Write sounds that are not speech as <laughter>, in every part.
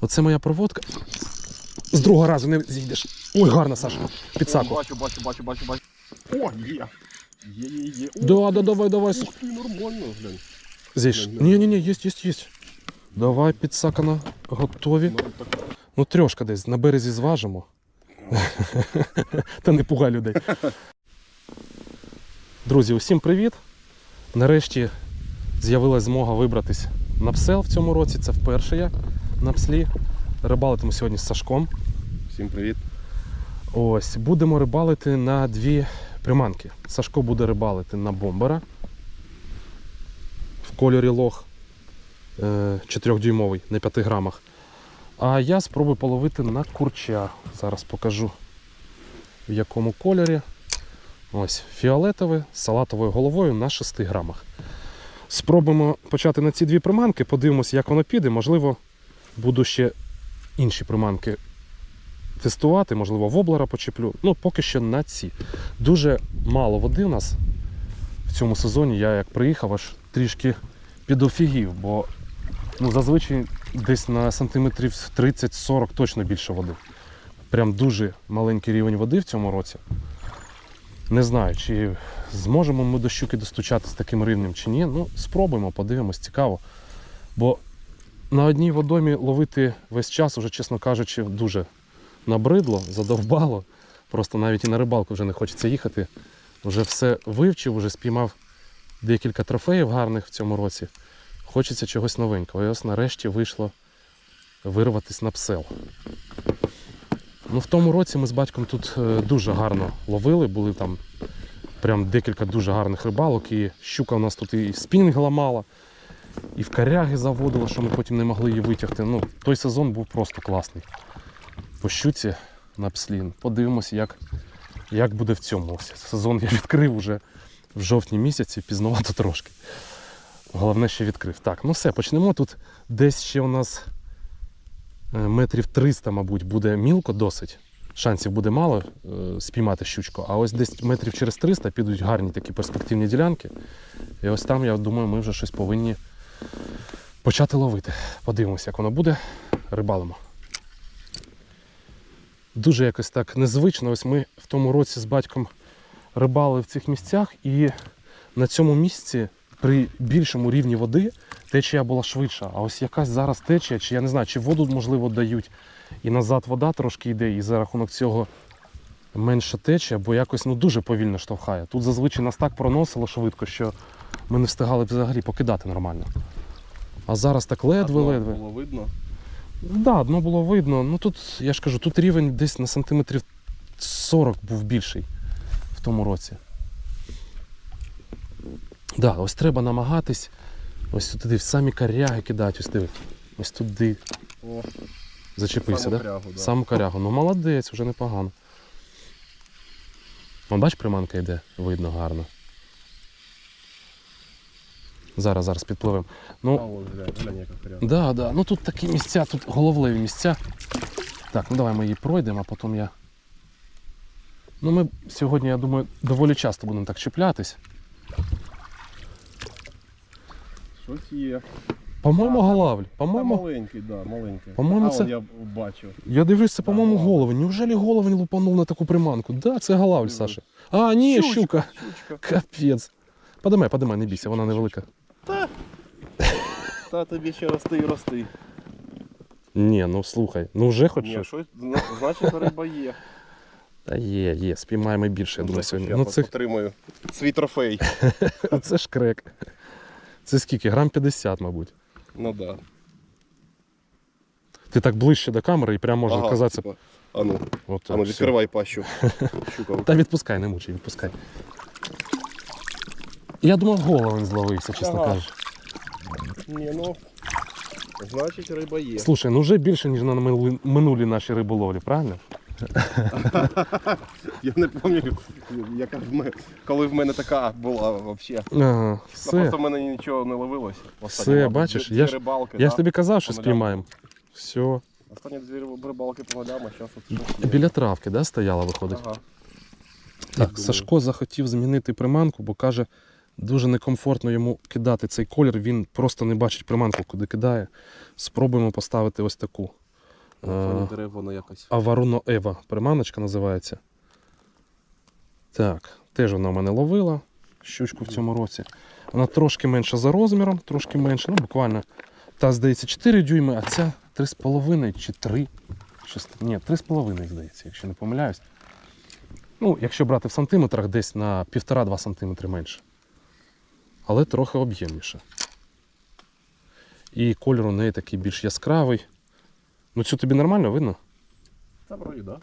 Оце моя проводка. З другого разу не зійдеш. Ой, гарно, Саша. Підсаку. Бачу, бачу, бачу, бачу, бачу. О, є. Є, є, є. О, Да, да, давай, давай. ух ти, нормально, глянь. Глянь. Ні, ні, ні, єсть, єсть, єсть. Давай, підсакана. Готові. Ну, Ну, трьошка десь на березі зважимо. Та не пугай людей. Друзі, усім привіт! Нарешті з'явилась змога вибратись на псел в цьому році. Це вперше я на пслі. Рибалитиму сьогодні з Сашком. Всім привіт. Ось, будемо рибалити на дві приманки. Сашко буде рибалити на бомбера в кольорі лох 4-дюймовий на 5 грамах. А я спробую половити на курча. Зараз покажу в якому кольорі. Ось, фіолетовий з салатовою головою на 6 грамах. Спробуємо почати на ці дві приманки, подивимося, як воно піде. Можливо, буду ще інші приманки тестувати, можливо, воблера почеплю. Ну, поки що на ці. Дуже мало води у нас в цьому сезоні. Я як приїхав, аж трішки підофігів, бо ну, зазвичай десь на сантиметрів 30-40 точно більше води. Прям дуже маленький рівень води в цьому році. Не знаю, чи зможемо ми до щуки достучати з таким рівнем чи ні. Ну, спробуємо, подивимось, цікаво. Бо на одній водомі ловити весь час, уже, чесно кажучи, дуже набридло, задовбало. Просто навіть і на рибалку вже не хочеться їхати. Вже все вивчив, вже спіймав декілька трофеїв гарних в цьому році. Хочеться чогось новенького. І ось нарешті вийшло вирватися на псел. Ну, в тому році ми з батьком тут е, дуже гарно ловили, були там прям декілька дуже гарних рибалок. І щука у нас тут і спінінг ламала, і в коряги заводила, що ми потім не могли її витягти. Ну, той сезон був просто класний по щуці на пслін. Подивимося, як, як буде в цьому. Ось сезон я відкрив уже в жовтні місяці, пізнувато трошки. Головне, що відкрив. Так, ну все, почнемо. Тут десь ще у нас е, метрів 300, мабуть, буде мілко досить. Шансів буде мало е, спіймати щучку, а ось десь метрів через 300 підуть гарні такі перспективні ділянки. І ось там, я думаю, ми вже щось повинні почати ловити. Подивимося, як воно буде. Рибалимо. Дуже якось так незвично. Ось ми в тому році з батьком рибали в цих місцях, і на цьому місці при більшому рівні води течія була швидша. А ось якась зараз течія, чи я не знаю, чи воду можливо дають, і назад вода трошки йде, і за рахунок цього менша течія, бо якось ну, дуже повільно штовхає. Тут зазвичай нас так проносило швидко, що ми не встигали взагалі покидати нормально. А зараз так ледве-ледве. Було видно. Да, дно було видно. Ну тут, я ж кажу, тут рівень десь на сантиметрів 40 був більший в тому році. Да, ось треба намагатись ось туди в самі коряги кидати, ось диви. Ось туди. О, Зачепився, саму так? Да? корягу, да. Саму корягу. Ну молодець, вже непогано. Вон, бач, приманка йде, видно гарно. Зараз, зараз підпливемо. Ну. Да, да. Ну тут такі місця, тут головливі місця. Так, ну давай ми її пройдемо, а потім я. Ну ми сьогодні, я думаю, доволі часто будемо так чіплятись. Щось є. По-моєму. Та По-моєму, маленький, да, маленький. По-моєму, це- я бачу. я дивлюсь, це, по-моєму, головень. Неужели головень лупанув на таку приманку? Да, це головль, Диви. Саша. А, ні, щука. Капець. Подимай, подимай, не бійся, вона невелика. Та тобі ще рости і рости. Ні, ну слухай, ну вже хоч Ні, щось. щось, зна- значить риба є. Та є, є, спіймаємо більше, я думаю, сьогодні. Я Ну це, потримаю свій трофей. <laughs> це ж крек. Це скільки? Грам 50, мабуть. Ну да. Ти так ближче до камери і прямо можна Ага, казатися. типа, А ну, От, а ну все. відкривай пащу. <laughs> Щука. Та відпускай, не мучай, відпускай. Я думав, головень зловився, чесно Ага. кажучи. Ні, ну. Значить риба є. Слушай, ну вже більше, ніж на минулі, наші риболовлі, правильно? Я не пам'ятаю, яка в мене, коли в мене така була взагалі. Ага, Все. все. Просто в мене нічого не ловилося. Все, мабуть, бачиш, дві я ж- рибалки, Я да? ж тобі казав, що спіймаємо. Все. Останні дві рибалки по нулям, а зараз от щось є. Біля травки, да, стояла, виходить? Ага. Так. Сашко захотів змінити приманку, бо каже, дуже некомфортно йому кидати цей колір. Він просто не бачить приманку, куди кидає. Спробуємо поставити ось таку. Якось. Аваруно Ева приманочка називається. Так, теж вона в мене ловила щучку в цьому році. Вона трошки менша за розміром, трошки менша, ну буквально. Та, здається, 4 дюйми, а ця 3,5 чи 3. Щось, ні, 3,5, здається, якщо не помиляюсь. Ну, якщо брати в сантиметрах, десь на 1,5-2 сантиметри менше. Але трохи об'ємніше. І кольор у неї такий більш яскравий. Ну, цю тобі нормально видно? Та вроді, так.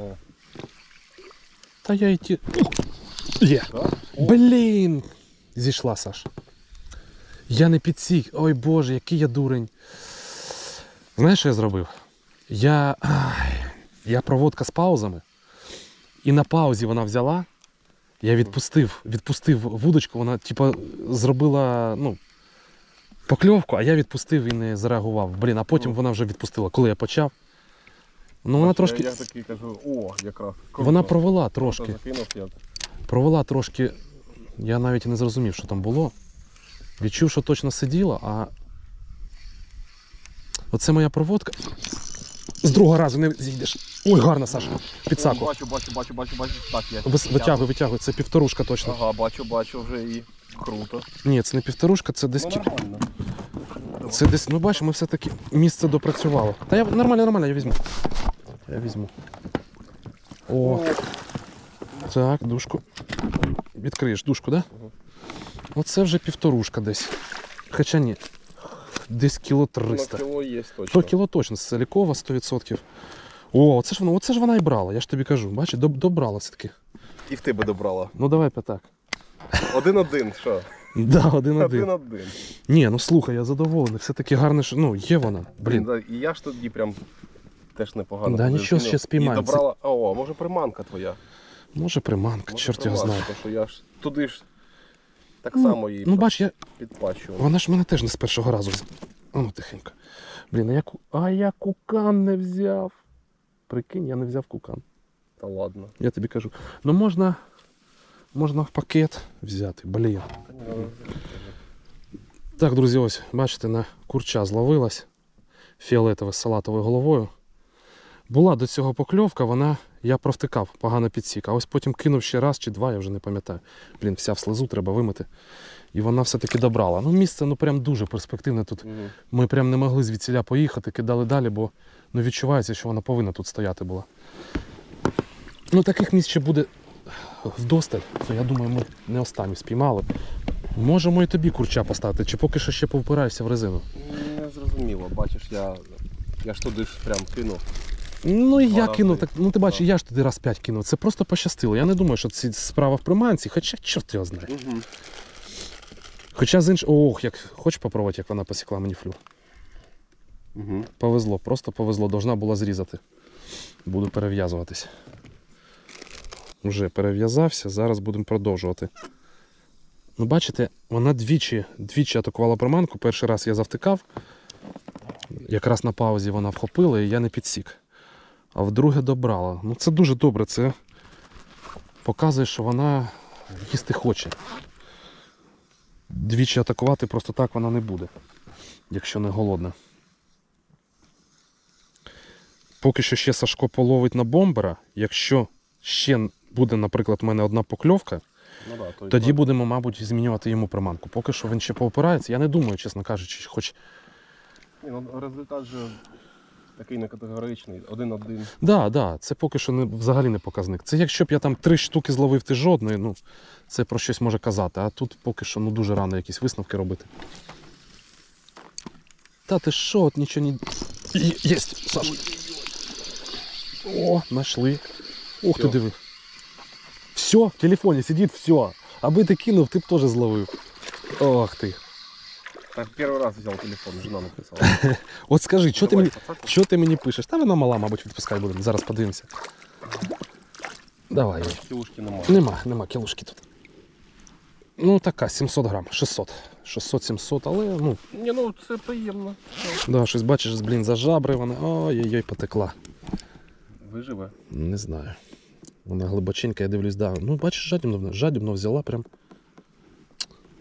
О, Та я і ті. Є. Блін! Зійшла, Саш. Я не підсік. Ой Боже, який я дурень. Знаєш, що я зробив? Я. Я проводка з паузами. І на паузі вона взяла. Я відпустив, відпустив вудочку, вона типа зробила, ну, покльовку, а я відпустив і не зареагував. Блін, а потім Ну. вона вже відпустила. Коли я почав. Ну вона трошки. Я, такий кажу, о, якраз. Вона провела трошки. Провела трошки. Я навіть і не зрозумів, що там було. Відчув, що точно сиділа, а. Оце моя проводка. З другого разу не зійдеш. Ой, гарно, Саша. Під саку. Бачу, бачу, бачу, бачу, бачу. Так, я Вис- Витягуй, витягуй. Це півторушка точно. Ага, бачу, бачу вже і круто. Ні, це не півторушка, це десь. Ну, нормально. Це десь, ну бачимо, ми все-таки місце допрацювало. Та я нормально, нормально, я візьму. Я візьму. О, так, дужку. Відкриєш дужку, так? Да? Оце вже півторушка десь. Хоча ні. Десь кіло На 300. кіло є точно. То кіло точно, це лікова 100%. О, оце ж воно, оце ж вона і брала, я ж тобі кажу. Бачиш, доб- добрала все-таки. І в тебе добрала. Ну давай п'ятак. Один-один, що? <laughs> Да, один-один. Один-один. Ні, ну слухай, я задоволений. Все-таки гарне, що. Ну, є вона. Блін. да, І я ж тоді прям теж непогано. Да, нічого, ще спіймаємо. І добрала. О, може приманка твоя. Може приманка, Може, чорт його знає. що я ж туди ж так Ну, само її Ну бач, я, підпачував. вона ж мене теж не з першого разу взяла. А ну тихенько. Блін, а я, а я кукан не взяв. Прикинь, я не взяв кукан. Та ладно. Я тобі кажу. Ну можна, можна в пакет взяти. Блін. Так, друзі, ось, бачите, на курча зловилась фіолетове з салатовою головою. Була до цього покльовка, вона, я провтикав, погано підсік. А ось потім кинув ще раз чи два, я вже не пам'ятаю. Блін, вся в слезу треба вимити. І вона все-таки добрала. Ну, місце ну прям дуже перспективне тут. Ми прям не могли звідсіля поїхати, кидали далі, бо ну, відчувається, що вона повинна тут стояти була. Ну, таких місць ще буде вдосталь, то я думаю, ми не останні спіймали. Можемо і тобі курча поставити, чи поки що ще повпираєшся в резину. Не зрозуміло, бачиш, я, я ж туди ж прям кинув. Ну і я кинув, так, ну ти бачиш, я ж туди раз п'ять кинув. Це просто пощастило. Я не думаю, що це справа в приманці, хоча чорт його знає. Угу. Хоча з іншого. Ох, як хочеш попробувати, як вона посікла мені флюр. Угу. Повезло, просто повезло, должна була зрізати. Буду перев'язуватись. Уже перев'язався, зараз будемо продовжувати. Ну, бачите, вона двічі, двічі атакувала приманку. Перший раз я завтикав. Якраз на паузі вона вхопила і я не підсік. А вдруге добрала. Ну це дуже добре. Це показує, що вона їсти хоче. Двічі атакувати просто так вона не буде, якщо не голодна. Поки що ще Сашко половить на бомбера. Якщо ще буде, наприклад, в мене одна покльовка, Ну, да, то тоді будемо, мабуть, змінювати йому приманку. Поки що він ще поопирається. Я не думаю, чесно кажучи, хоч. Ні, ну, результат же такий не категоричний. Один-один. Да, да, це поки що не, взагалі не показник. Це якщо б я там три штуки зловив, ти жодної, ну це про щось може казати. А тут поки що ну, дуже рано якісь висновки робити. Та ти що, от нічого не. Є- Єсть, Саш. О, знайшли. Ух ти диви. Все, в телефоні сидить, все. Аби ти кинув, ти б теж зловив. Ох ти. Так, перший раз взяв телефон, жена написала. <laughs> От скажи, що ти мені. Що ти мені пишеш? Та вона мала, мабуть, відпускай будемо. Зараз подивимося. Давай. Кілушки немає. Нема, нема кілушки тут. Ну така, 700 грам, 600. 600-700, але ну, Ні, ну це приємно. да, щось бачиш, блін, за жабри вона. Ой-ой-ой, потекла. Виживе. Не знаю. Вона глибоченька, я дивлюсь, да. Ну, бачиш, жадібно, жадібно взяла прям.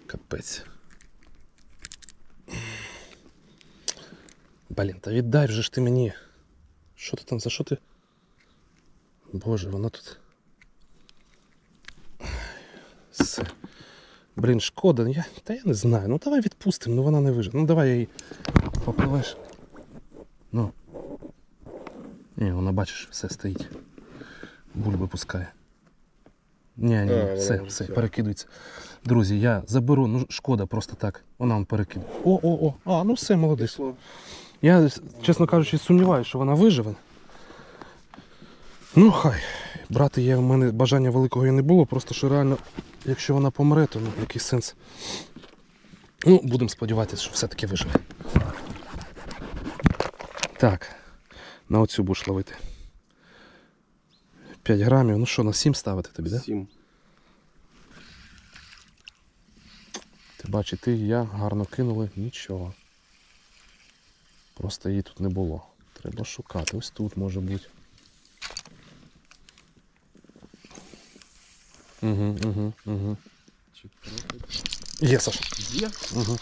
Капець. Блін, та віддай вже ж ти мені. Що ти там, за що ти? Боже, вона тут. Все. Блін, шкода, я, та я не знаю. Ну давай відпустимо, ну вона не виживе. Ну давай я її попливеш. Ну. Ні, вона бачиш, все стоїть. Бульби пускає. Ні, ні, А, все, все, все. перекидується. Друзі, я заберу, ну шкода просто так. Вона вам перекидає. О, о, о, а, ну все, молодець. Я, чесно кажучи, сумніваюся, що вона виживе. Ну, хай. Брати є в мене бажання великого і не було, просто що реально, якщо вона помре, то ну, який сенс. Ну, будемо сподіватися, що все-таки виживе. Так, на оцю будеш ловити. 5 грамів, ну що, на 7 ставити тобі, так? Да? Сім. Ти бачиш, ти і я гарно кинули, нічого. Просто її тут не було. Треба шукати. Ось тут може бути. Угу, угу, угу. Є, Саш. Є? Угу.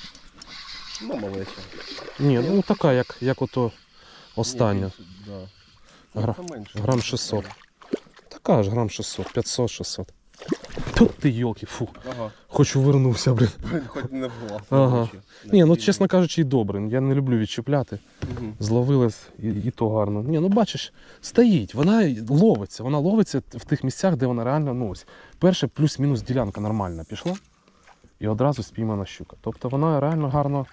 Ну, малеча. Ні, ну така, як, як ото остання. Ні, Да. Гра- Це менше. грам 600. Така ж грам 600, 500, 600. Тут ти йолки, фу. Ага. Хоч увернувся, блін. Хоч не була. Ага. Ні, ну чесно кажучи, і добре. Я не люблю відчіпляти. Угу. Зловили і, і то гарно. Ні, ну бачиш, стоїть, вона ловиться. Вона ловиться в тих місцях, де вона реально ну, ось. Перше плюс-мінус ділянка нормальна пішла. І одразу спіймана щука. Тобто вона реально гарно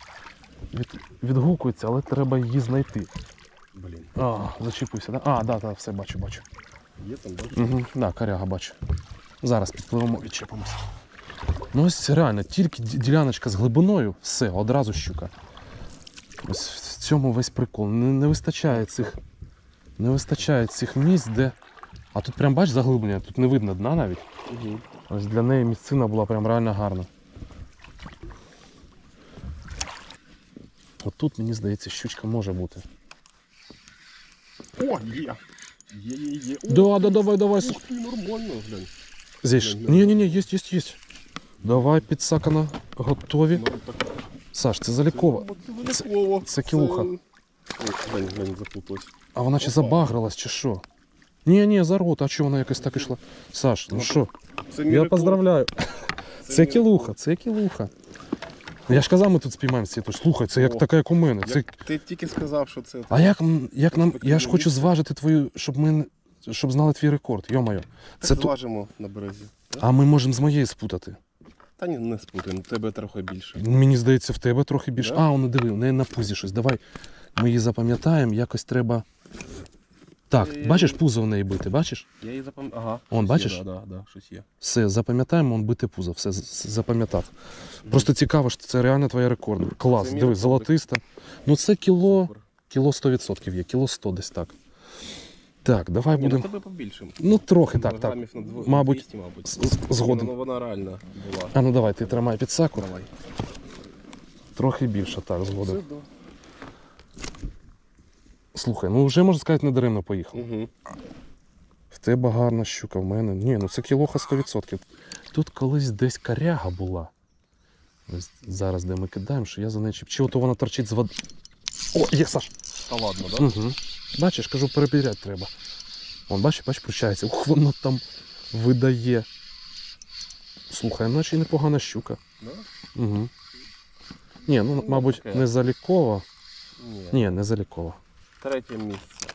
від, відгукується, але треба її знайти. Блін. А, зачепився, да? А, да, да, все бачу, бачу. Є там, бачиш? Угу, да, коряга бачу. Зараз підпливемо, відчепимося. Ну ось реально, тільки діляночка з глибиною, все, одразу щука. Ось в цьому весь прикол. Не, не вистачає цих. Не вистачає цих місць, де. А тут прям бач заглиблення, тут не видно дна навіть. Угу. Ось для неї місцина була прям реально гарна. От тут, мені здається, щучка може бути. О, є! Є, є, є. Да, да, давай, давай. Ух ти, нормально, глянь. Здесь. Ні, есть, есть, есть. Давай, підсакана, готові. Ну, Саш, це залікова. Це це кілуха. Ой, глянь, глянь, заплуталась. А вона чи Опа. забагрилась, чи що? Ні, ні, за рот, а чого вона якось так ішла? Саш, ну що? Я поздравляю. Це <laughs> кілуха, це кілуха. Я ж казав, ми тут спіймаємо світу. Слухай, це як така, як у мене. Це... Ти тільки сказав, що це. А як, як нам. Я ж хочу зважити твою, щоб ми щоб знали твій рекорд. Йо-моє. Це ту... зважимо на березі. А ми можемо з моєї спутати. Та ні, не спутаємо, тебе трохи більше. Мені здається, в тебе трохи більше. Да? А, воно диви, у неї на пузі щось. Давай ми її запам'ятаємо, якось треба. Так, Е. бачиш, пузо в неї бити, бачиш? Я її запам'ятав. Ага. Он, щось бачиш? Є, да, да, да, щось є. Все, запам'ятаємо, он бити пузо, все з- з- запам'ятав. Просто цікаво, що це реально твоя рекорд. Клас, Це мій диви, золотиста. Ну це кіло, кіло 100% є, кіло 100 десь так. Так, давай Ні, ну будемо. тебе побільше. Ну трохи так, так. Грамів на дво- Мабуть, 200, мабуть. з- з- згоден. Ну, вона реально була. А ну давай, ти тримай підсаку. Давай. Трохи більше, так, згоден. Да. Слухай, ну вже можна сказати, не даремно поїхав. Угу. В тебе гарна щука, в мене. Ні, ну це кілоха 100%. Тут колись десь коряга була. Ось зараз, де ми кидаємо, що я за нею чіп. Чи ото вона торчить з води. О, є, Саш! Та ладно, да? Угу. Бачиш, кажу, перепіряти треба. Вон, бачиш, бачиш, пручається. Ух, воно там видає. Слухай, наче й непогана щука. Да? Угу. Ні, ну, Ну, мабуть, таке. не залікова. Ні. Ні, не залікова. Третє місце.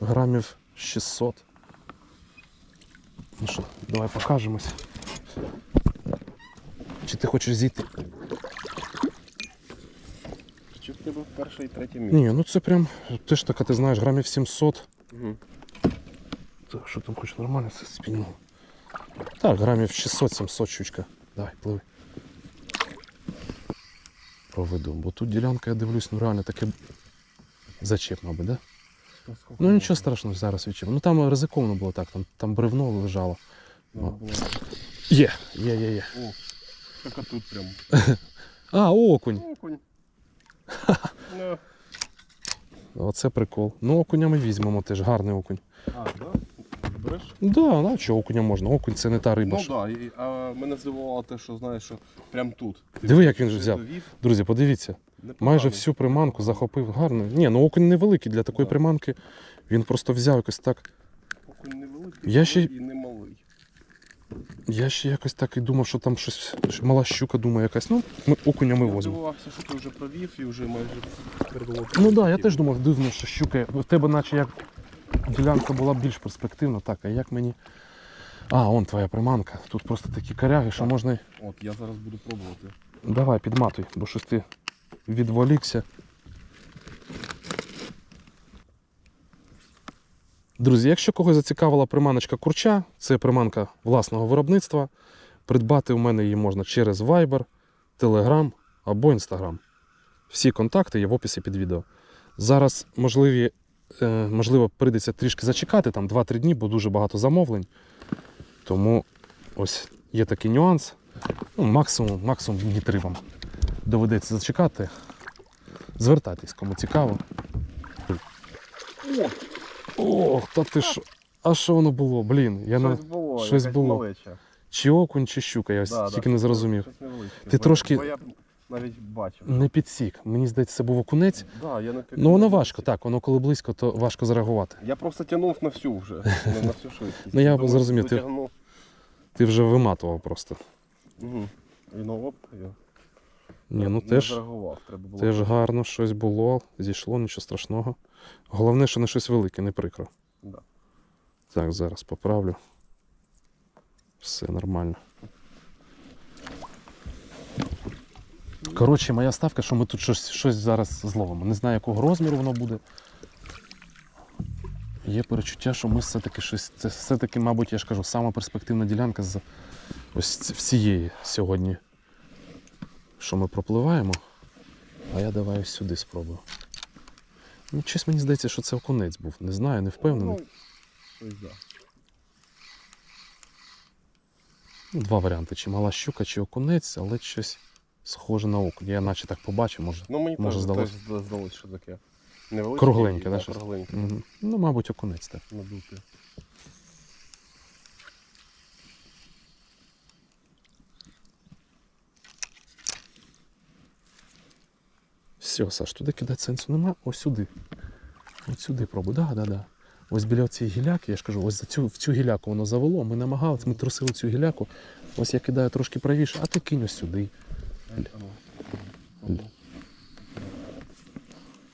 Грамів 600. Ну що, давай покажемось. Чи ти хочеш зійти? Чи в тебе перше і третє місце? Ні, ну це прям теж така, ти знаєш, грамів 700. Угу. Так, що там хоч нормально це спільно. Так, грамів 600-700 щучка. Давай, пливи. Проведу. Бо тут ділянка, я дивлюсь, ну реально таке зачеп, мабуть, да? Ну нічого страшного, зараз відчеп. Ну там ризиковано було так, там, там бревно лежало. Є, є, є, є. О, так а тут прям. <laughs> А, окунь. Окунь. Ну, Оце прикол. Ну, окуня ми візьмемо теж, гарний окунь. А, да? береш? Да, що окуня можна. Окунь це не та риба. Ну так, да, а мене здивувало те, що знаєш, що прям тут. Ти Диви, як він же взяв. довів, Друзі, подивіться, майже всю приманку захопив гарно. Ні, ну окунь невеликий для такої Да. приманки. Він просто взяв якось так. Окунь невеликий Я ще- і не малий. Я ще якось так і думав, що там щось мала щука, думаю, якась. Ну, ми окуня ми Я возьмемо. здивувався, що ти вже провів і вже майже передумав. Ну так, да, я теж думав, дивно, що щука. В тебе наче як ділянка була більш перспективна. Так, а як мені. А, он твоя приманка. Тут просто такі коряги, що можна. От, я зараз буду пробувати. Давай, підматуй, бо щось ти відволікся. Друзі, якщо когось зацікавила приманочка курча, це приманка власного виробництва. Придбати у мене її можна через Viber, Telegram або Instagram. Всі контакти є в описі під відео. Зараз можливі, е, можливо прийдеться трішки зачекати, там 2-3 дні, бо дуже багато замовлень. Тому ось є такий нюанс. Ну, максимум, максимум дні вам доведеться зачекати. Звертайтесь, кому цікаво. О, Ох, та ти що? А що воно було? Блін, я на... щось було, щось було. малеча. чи окунь, чи щука, я Да, тільки да, не зрозумів. щось. Ти трошки- Бо я навіть бачив. Не підсік. Мені здається, це був окунець. Да, я не Ну воно важко, так, воно коли близько, то важко зареагувати. Я просто тягнув на всю вже, на всю швидкість. Ну, я зрозумів, ти- Ти вже виматував просто. Угу. І ну оп, я Ні, ну теж. Треба було. теж гарно, щось було, зійшло, нічого страшного. Головне, що не щось велике, не прикро. Да. Так, зараз поправлю. Все нормально. Коротше, моя ставка, що ми тут щось, щось зараз зловимо. Не знаю, якого розміру воно буде. Є перечуття, що ми все-таки щось. Це все-таки, мабуть, я ж кажу, сама перспективна ділянка з ось всієї сьогодні. Що ми пропливаємо. А я давай сюди спробую. Ну, щось мені здається, що це окунець був. Не знаю, не впевнений. Ну. Ну, Два варіанти: чи мала щука, чи окунець, але щось схоже на окунь. Я наче так побачив, може. Ну мені Може, теж, здалось. теж зда- здалось, що таке. Невеличке. Кругленьке, щось? кругленьке. Мгм. Ну, мабуть, окунець так. Надуте. Все, Саш, туди кидати сенсу нема. Ось сюди. Ось сюди пробуй. Да, да, да. Ось біля цієї гіляки, я ж кажу, ось за цю, в цю гіляку воно завело. Ми намагалися, ми трусили цю гіляку. Ось я кидаю трошки правіше, а ти кинь ось сюди.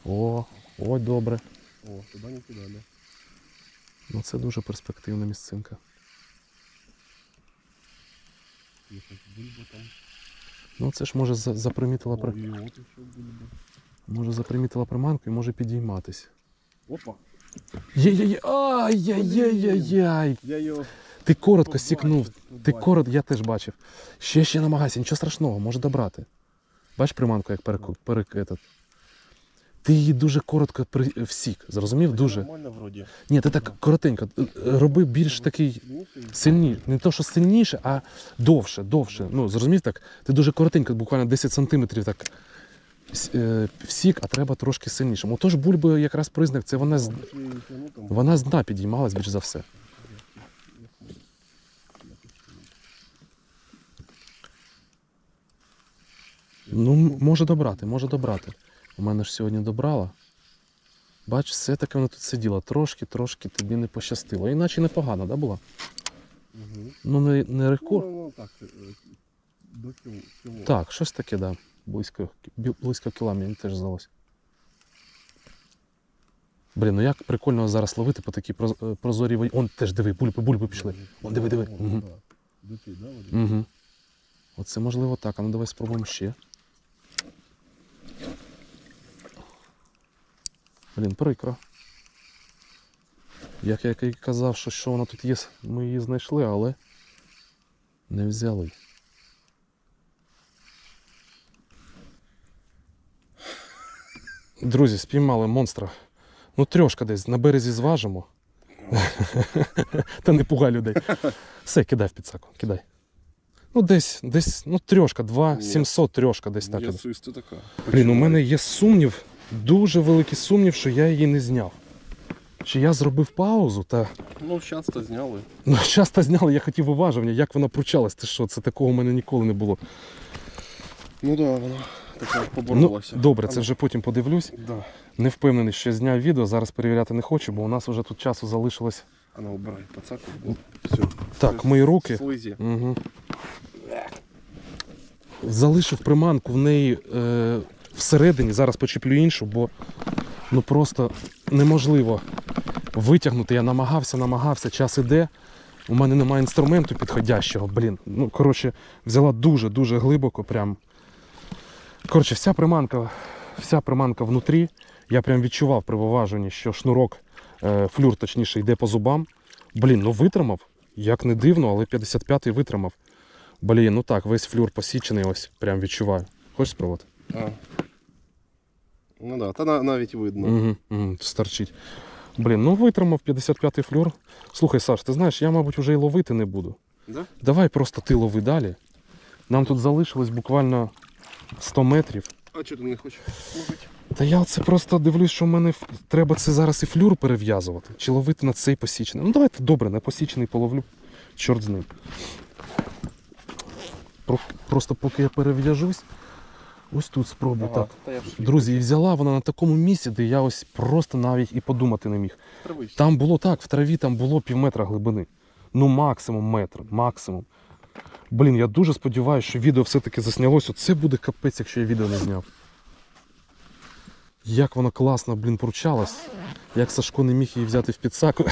О, ой, добре. О, туди не кидали. Ну це дуже перспективна місцинка. Ну це ж може запримітила, при- Може запримітила приманку і може підійматись. Опа. Є-є-є, ай-яй-яй-яй-яй. Я його Ти коротко побачив, сікнув. Ти побачив. коротко, я теж бачив. Ще ще намагайся, нічого страшного, може добрати. Бач приманку, як перек... перек... этот. Ти її дуже коротко при... всік, зрозумів? Дуже. Нормально вроді. Ні, ти так коротенько. е, Роби більш такий Сильніший? сильніше. Не то, що сильніше, а довше, довше. Ну, зрозумів так? Ти дуже коротенько, буквально 10 сантиметрів так е, всік, а треба трошки сильніше. Отож бульби якраз признак, це вона з, вона з дна підіймалась більш за все. Ну, може добрати, може добрати. У мене ж сьогодні добрала. Бач, все-таки вона тут сиділа. Трошки, трошки тобі не пощастило. Іначе непогано, да, була? Угу. Ну, не, не рекорд. Ну, ну, так, е, до кіло. кіло. Так, щось таке, да. Близько, близько кіла мені теж здалося. Блін, ну як прикольно зараз ловити по такій е, прозорій воді. Он теж диви, бульби, бульби пішли. Вон, диви, диви. Води? Угу. Оце можливо так. А ну давай спробуємо ще. Блін, прикро. Як я і казав, що, що вона тут є, ми її знайшли, але не взяли. Друзі, спіймали монстра. Ну, трьошка десь на березі зважимо. Та не пугай людей. Все, кидай в підсаку, кидай. Ну, десь, десь, ну, трьошка, два, Ні. 700 трьошка десь так. Така. Блін, у мене є сумнів, дуже великий сумнів, що я її не зняв. чи я зробив паузу та Ну, часто зняли. ну, часто зняли, я хотів уваження, як вона пручалась, ти що, це такого в мене ніколи не було. Ну да, воно таке Ну, добре, це вже потім подивлюсь. Да. Не впевнений, що зняв відео, зараз перевіряти не хочу, бо у нас вже тут часу залишилось. А ну убирай пацаку. Все. Так, мої руки. Слизі. Угу. Залишив приманку в неї е, всередині, зараз почеплю іншу, бо ну просто неможливо витягнути. Я намагався, намагався, час іде. У мене немає інструменту підходящого, блін. Ну, коротше, взяла дуже-дуже глибоко. Прям. Коротше, вся приманка, вся приманка внутрі. Я прям відчував при виваженні, що шнурок, е, флюр точніше, йде по зубам. Блін, ну витримав. Як не дивно, але 55-й витримав. Блін, ну так, весь флюр посічений, ось прям відчуваю. Хочеш спробувати? А. Ну да, та навіть видно. Угу, угу, старчить. Блін, ну витримав 55-й флюр. Слухай, Саш, ти знаєш, я, мабуть, вже й ловити не буду. Да? Давай просто ти лови далі. Нам тут залишилось буквально 100 метрів. А чого ти не хочеш ловити? Та я оце просто дивлюсь, що в мене треба це зараз і флюр перев'язувати, чи ловити на цей посічений. Ну давайте добре, на посічений половлю. Чорт з ним. Про- Просто поки я перев'яжусь, ось тут спробую так. Та Друзі, і взяла вона на такому місці, де я ось просто навіть і подумати не міг. Травись. Там було так, в траві там було пів метра глибини. Ну, максимум метр, максимум. Блін, я дуже сподіваюся, що відео все-таки заснялося. Це буде капець, якщо я відео не зняв. Як вона класно, блін, поручалась. Як Сашко не міг її взяти в підсаку.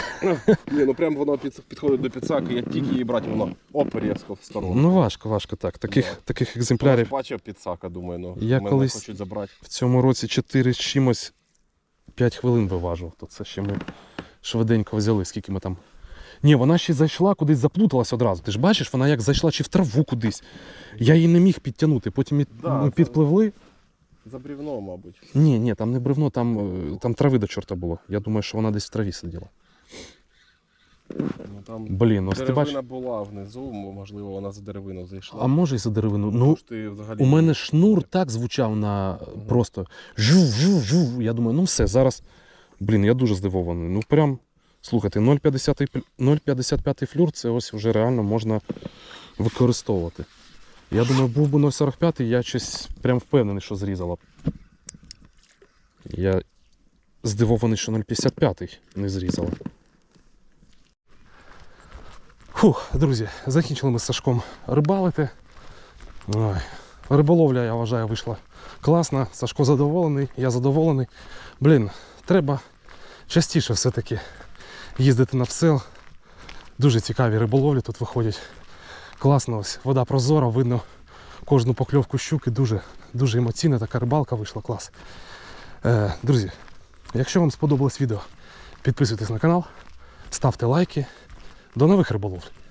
Ні, ну прям воно під, підходить до підсаки, я тільки її брати, воно оп, різко в сторону. Ну важко, важко так. Таких, Да. таких екземплярів Бачив підсака, думаю, ну Я мене колись- хочуть забрати. в цьому році 4 з чимось 5 хвилин виважував. То це ще ми швиденько взяли, скільки ми там. Ні, вона ще зайшла кудись заплуталась одразу. Ти ж бачиш, вона як зайшла чи в траву кудись. Я її не міг підтягнути. Потім ми- Да, ми підпливли. За брівно, мабуть. Ні, ні, там не бревно, там, е, там трави до чорта було. Я думаю, що вона десь в траві сиділа. Ну, там Блін, ось ти бачиш. деревина була внизу, можливо, вона за деревину зайшла. А може і за деревину. Ну, Тож ти взагалі у мене шнур так звучав на Мгм. просто жу жу жу Я думаю, ну все, зараз. Блін, я дуже здивований. Ну прям, слухайте, 0,55 флюр це ось вже реально можна використовувати. Я думаю, був би 0,45, я щось прям впевнений, що зрізала б. Я здивований, що 0,55 не зрізала. Фух, друзі, закінчили ми з Сашком рибалити. Ой, риболовля, я вважаю, вийшла класна. Сашко задоволений, я задоволений. Блін, треба частіше все-таки їздити на псел. Дуже цікаві риболовлі тут виходять. Класно, ось вода прозора, видно кожну покльовку щуки. Дуже, дуже емоційна така рибалка вийшла клас. Е, друзі, якщо вам сподобалось відео, підписуйтесь на канал, ставте лайки. До нових риболовль!